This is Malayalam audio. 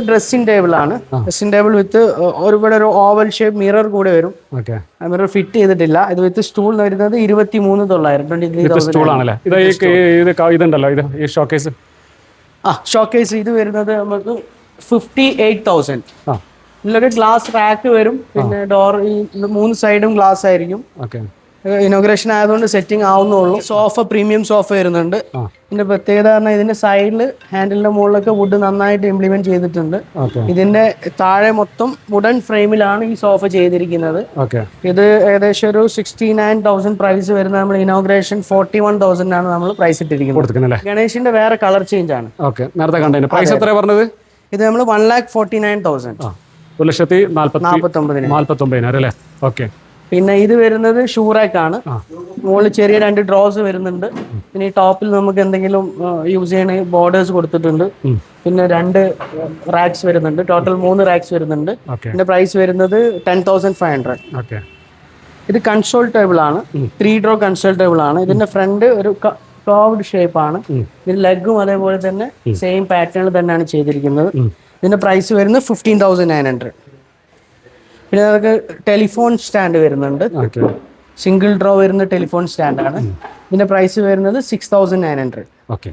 ഡ്രസ്സിംഗ് ടേബിൾ ആണ്. ഡ്രസ്സിംഗ് ടേബിൾ വിത്ത് ഒരുപാട് ഒരു ഓവൽ ഷേപ്പ് മിറർ കൂടെ വരും. മിറർ ഫിറ്റ് ചെയ്തിട്ടില്ല. ഇത് വിത്ത് സ്റ്റൂൾ വരുന്നത് ഇരുപത്തി മൂന്ന് തൊള്ളായിരം ട്വന്റി ത്രീ ഷോക്കേസ് ആ ഷോക്കേസ് ഇത് വരുന്നത് നമുക്ക് ഫിഫ്റ്റി എയ്റ്റ് തൗസൻഡ് ആ. ഇതിലൊക്കെ ഗ്ലാസ് റാക്ക് വരും. പിന്നെ ഡോർ ഈ മൂന്ന് സൈഡും ഗ്ലാസ് ആയിരിക്കും. ഇനോഗ്രേഷൻ ആയതുകൊണ്ട് സെറ്റിംഗ് ആവുന്നുള്ളൂ. സോഫ പ്രീമിയം സോഫ വരുന്നുണ്ട്. ഇതിന്റെ പ്രത്യേകത പറഞ്ഞാൽ ഇതിന്റെ സൈഡിൽ ഹാൻഡിലിന്റെ മുകളിലൊക്കെ വുഡ് നന്നായിട്ട് ഇംപ്ലിമെന്റ് ചെയ്തിട്ടുണ്ട്. ഇതിന്റെ താഴെ മൊത്തം വുഡൻ ഫ്രെയിമിലാണ് ഈ സോഫ ചെയ്തിരിക്കുന്നത്. ഓക്കെ. ഇത് ഏകദേശം ഒരു സിക്സ്റ്റി നയൻ തൗസൻഡ് പ്രൈസ് വരുന്ന നമ്മൾ ഇനോഗ്രേഷൻ ഫോർട്ടി വൺ തൗസൻഡ് ആണ് നമ്മൾ പ്രൈസ് ഇട്ടിരിക്കുന്നത് ഗണേഷിന്റെ വേറെ കളർ ചേഞ്ച് ആണ്. നേരത്തെ പ്രൈസ് എത്ര പറഞ്ഞത്? ഇത് നമ്മൾ one lakh forty nine thousand ഒരു ലക്ഷത്തി നാൽപ്പത്തി നാൽപ്പത്തൊമ്പതിന് നാൽപ്പത്തൊമ്പതിനായിരം അല്ലേ? ഓക്കെ. പിന്നെ ഇത് വരുന്നത് ഷൂറാക്കാണ്. മുകളിൽ ചെറിയ രണ്ട് ഡ്രോസ് വരുന്നുണ്ട്. പിന്നെ ഈ ടോപ്പിൽ നമുക്ക് എന്തെങ്കിലും യൂസ് ചെയ്യണ ബോർഡേഴ്സ് കൊടുത്തിട്ടുണ്ട്. പിന്നെ രണ്ട് റാക്സ് വരുന്നുണ്ട്. ടോട്ടൽ മൂന്ന് റാക്സ് വരുന്നുണ്ട്. പിന്നെ ഇതിന്റെ പ്രൈസ് വരുന്നത് ten thousand five hundred. Okay. ഇത് കൺസോൾ ടേബിൾ ആണ്. ത്രീ ഡ്രോ കൺസോൾ ടേബിൾ ആണ്. ഇതിന്റെ ഫ്രണ്ട് ഒരു ക്ലോവ്ഡ് ഷേപ്പ് ആണ്. ഇതിന്റെ ലെഗും അതേപോലെ തന്നെ സെയിം പാറ്റേണിൽ തന്നെയാണ് ചെയ്തിരിക്കുന്നത്. ഇതിന്റെ പ്രൈസ് വരുന്നത് ഫിഫ്റ്റീൻ തൗസൻഡ് നയൻ ഹൺഡ്രഡ്. പിന്നെ നമുക്ക് ടെലിഫോൺ സ്റ്റാൻഡ് വരുന്നുണ്ട്. സിംഗിൾ ഡ്രോ വരുന്ന ടെലിഫോൺ സ്റ്റാൻഡ് ആണ് ഇതിന്റെ പ്രൈസ് വരുന്നത് six thousand nine hundred okay.